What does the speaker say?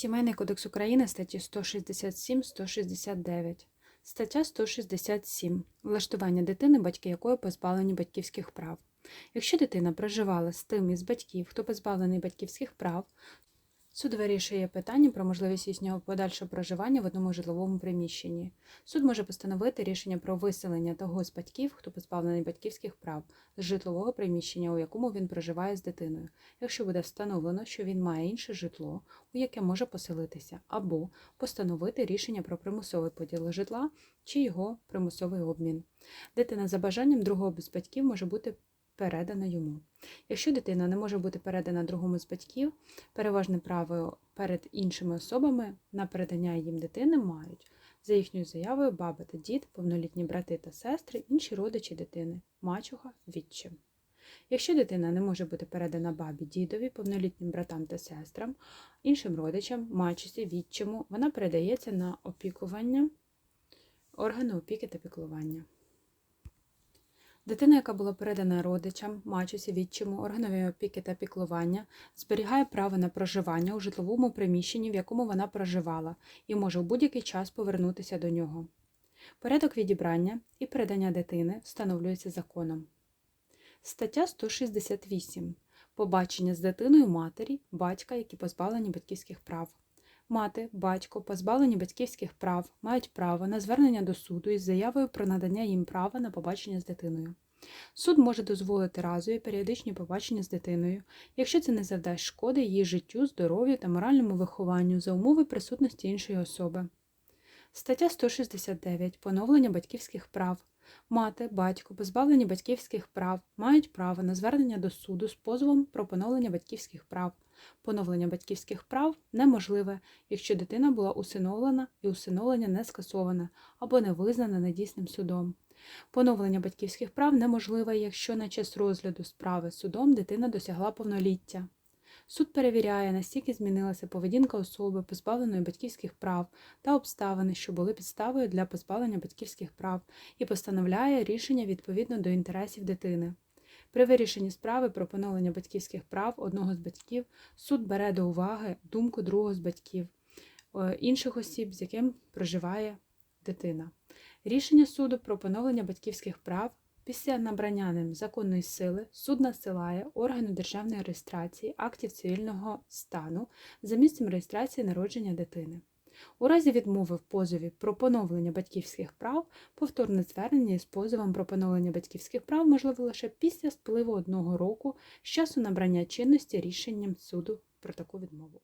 Сімейний кодекс України статті 167-169. Стаття 167. Влаштування дитини, батьки якої позбавлені батьківських прав. Якщо дитина проживала з тим із батьків, хто позбавлений батьківських прав, суд вирішує питання про можливість їхнього подальшого проживання в одному житловому приміщенні. Суд може постановити рішення про виселення того з батьків, хто позбавлений батьківських прав, з житлового приміщення, у якому він проживає з дитиною, якщо буде встановлено, що він має інше житло, у яке може поселитися, або постановити рішення про примусовий поділ житла чи його примусовий обмін. Дитина за бажанням другого з батьків може бути передана йому. Якщо дитина не може бути передана другому з батьків, переважне право перед іншими особами на передання їм дитини мають за їхньою заявою баба та дід, повнолітні брати та сестри, інші родичі дитини, мачуха, відчим. Якщо дитина не може бути передана бабі, дідові, повнолітнім братам та сестрам, іншим родичам, мачусі, відчиму, вона передається на опікування органу опіки та піклування. Дитина, яка була передана родичам, мачусі, відчиму, органові опіки та піклування, зберігає право на проживання у житловому приміщенні, в якому вона проживала, і може в будь-який час повернутися до нього. Порядок відібрання і передання дитини встановлюється законом. Стаття 168. Побачення з дитиною матері, батька, які позбавлені батьківських прав. Мати, батько, позбавлені батьківських прав, мають право на звернення до суду із заявою про надання їм права на побачення з дитиною. Суд може дозволити разові періодичні побачення з дитиною, якщо це не завдасть шкоди її життю, здоров'ю та моральному вихованню за умови присутності іншої особи. Стаття 169. Поновлення батьківських прав. Мати, батько, позбавлені батьківських прав, мають право на звернення до суду з позовом про поновлення батьківських прав. Поновлення батьківських прав неможливе, якщо дитина була усиновлена і усиновлення не скасоване або не визнане недійсним судом. Поновлення батьківських прав неможливе, якщо на час розгляду справи судом дитина досягла повноліття. Суд перевіряє, настільки змінилася поведінка особи, позбавленої батьківських прав та обставини, що були підставою для позбавлення батьківських прав, і постановляє рішення відповідно до інтересів дитини. При вирішенні справи про поновлення батьківських прав одного з батьків суд бере до уваги думку другого з батьків, е, інших осіб, з яким проживає дитина. Рішення суду про поновлення батьківських прав після набрання ним законної сили суд насилає органу державної реєстрації актів цивільного стану за місцем реєстрації народження дитини. У разі відмови в позові про поновлення батьківських прав, повторне звернення із позовом про поновлення батьківських прав можливо лише після спливу одного року з часу набрання чинності рішенням суду про таку відмову.